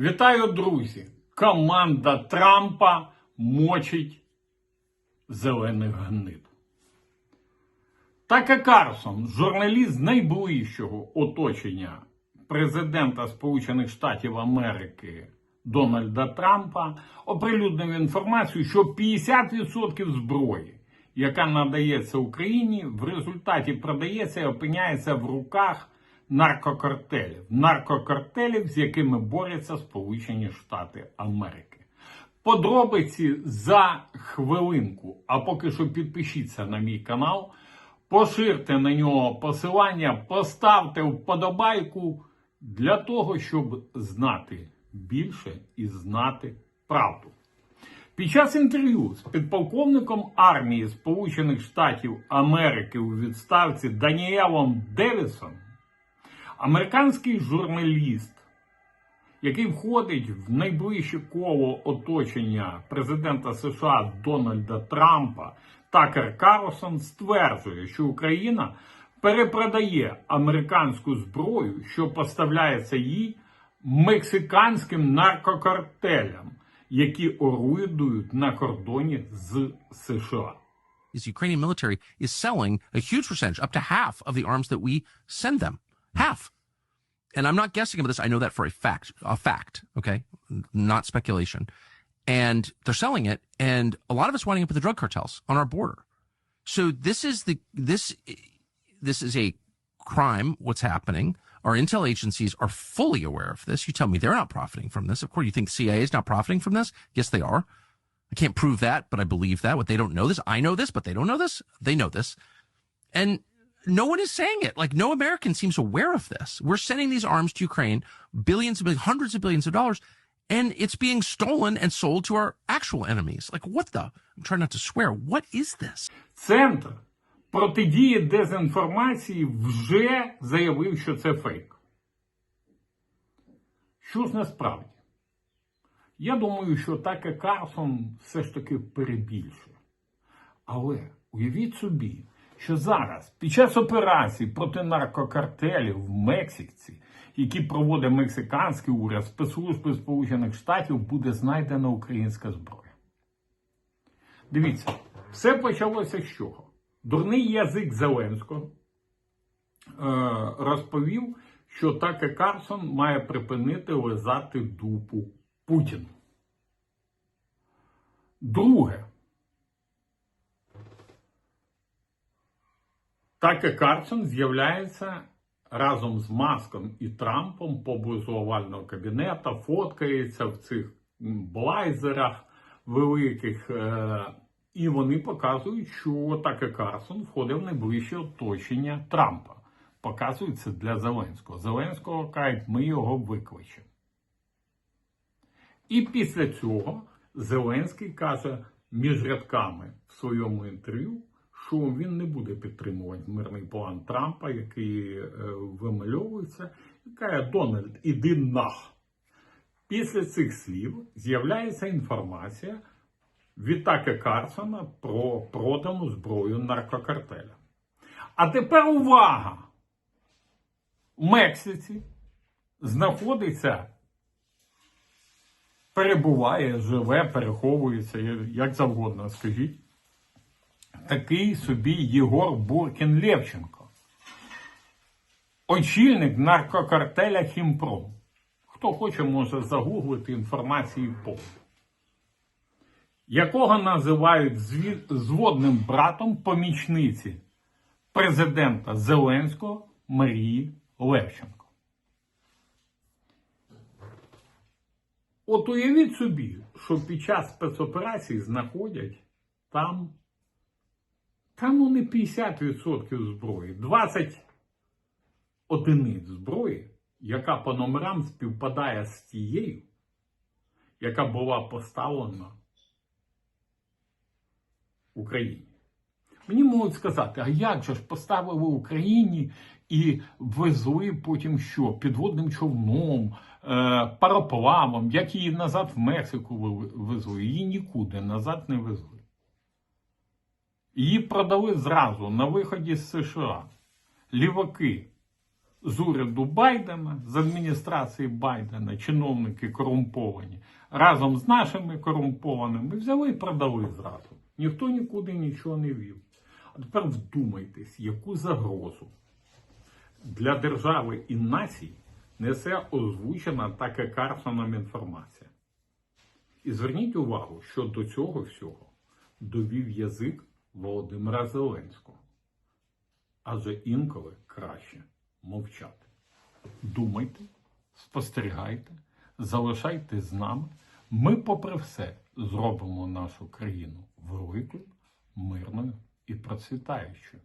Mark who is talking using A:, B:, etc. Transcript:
A: Вітаю, друзі! Команда Трампа мочить зелених гнид. Така Карсон, журналіст найближчого оточення президента Сполучених Штатів Америки Дональда Трампа, оприлюднив інформацію, що 50% зброї, яка надається Україні, в результаті продається і опиняється в руках наркокартелів, наркокартелів, з якими борються Сполучені Штати Америки. Подробиці за хвилинку. А поки що підпишіться на мій канал, поширте на нього посилання, поставте вподобайку для того, щоб знати більше і знати правду. Під час інтерв'ю з підполковником армії Сполучених Штатів Америки у відставці Даніелом Девісом американський журналіст, який входить в найближче коло оточення президента США Дональда Трампа, Такер Карлсон стверджує, що Україна перепродає американську зброю, що поставляється їй мексиканським наркокартелям, які орудують на кордоні з США.
B: is Ukrainian military is selling a huge percentage, up to half of the arms that we send them. Half. And I'm not guessing about this. I know that for a fact, a fact. Okay. Not speculation. And they're selling it. And a lot of it's winding up with the drug cartels on our border. So this is the, this, this is a crime. What's happening. Our intel agencies are fully aware of this. You tell me they're not profiting from this. Of course, you think CIA is not profiting from this? Yes, they are. I can't prove that, but I believe that. What they don't know this, I know this, but they don't know this. They know this. And no one is saying it. Like no American seems aware of this. We're sending these arms to Ukraine, billions of billions, hundreds of billions of dollars, and it's being stolen and sold to our actual enemies. Like what the? I'm trying not to swear. What is this?
A: Центр протидії дезінформації вже заявив, що це фейк. Що ж насправді? Я думаю, що Таке Карсон все ж таки перебільшує. Але уявіть собі, Що зараз, під час операцій проти наркокартелів в Мексиці, які проводить мексиканський уряд спецслужби Сполучених Штатів, буде знайдена українська зброя. Дивіться, все почалося з чого? Дурний язик Зеленського е, розповів, що Таке Карсон має припинити лизати дупу Путіну. Друге. Таке Карсон з'являється разом з Маском і Трампом поблизу овального кабінета, фоткається в цих блайзерах великих. е, І вони показують, що Таке Карсон входить в найближче оточення Трампа. Показують це для Зеленського. Зеленського кажуть, ми його викличемо. І після цього Зеленський каже між рядками в своєму інтерв'ю, що він не буде підтримувати мирний план Трампа, який е, вимальовується, і каже: Дональд, іди нах. Після цих слів з'являється інформація від Карсона про продану зброю наркокартеля. А тепер увага! В Мексиці знаходиться перебуває, живе, переховується, як завгодно, скажіть. Такий собі Єгор Буркін Левченко. Очільник наркокартеля Хімпром. Хто хоче, може загуглити інформації повну. Якого називають зводним братом помічниці президента Зеленського Марії Левченко. От уявіть собі, що під час спецоперації знаходять там, там не 50% зброї, 20 одиниць зброї, яка по номерам співпадає з тією, яка була поставлена Україні. Мені можуть сказати, а як же ж поставили Україні і везли потім що? Підводним човном, е, пароплавом, як її назад в Мексику везли. Її нікуди назад не везли. Її продали зразу на виході з США. Ліваки з уряду Байдена, з адміністрації Байдена, чиновники корумповані, разом з нашими корумпованими взяли і продали зразу. Ніхто нікуди нічого не вів. А тепер вдумайтесь, яку загрозу для держави і націй несе озвучена таке Карсоном інформація. І зверніть увагу, що до цього всього довів язик Володимира Зеленського. Адже інколи краще мовчати. Думайте, спостерігайте, залишайте з нами. Ми, попри все, зробимо нашу країну великою, мирною і процвітаючою.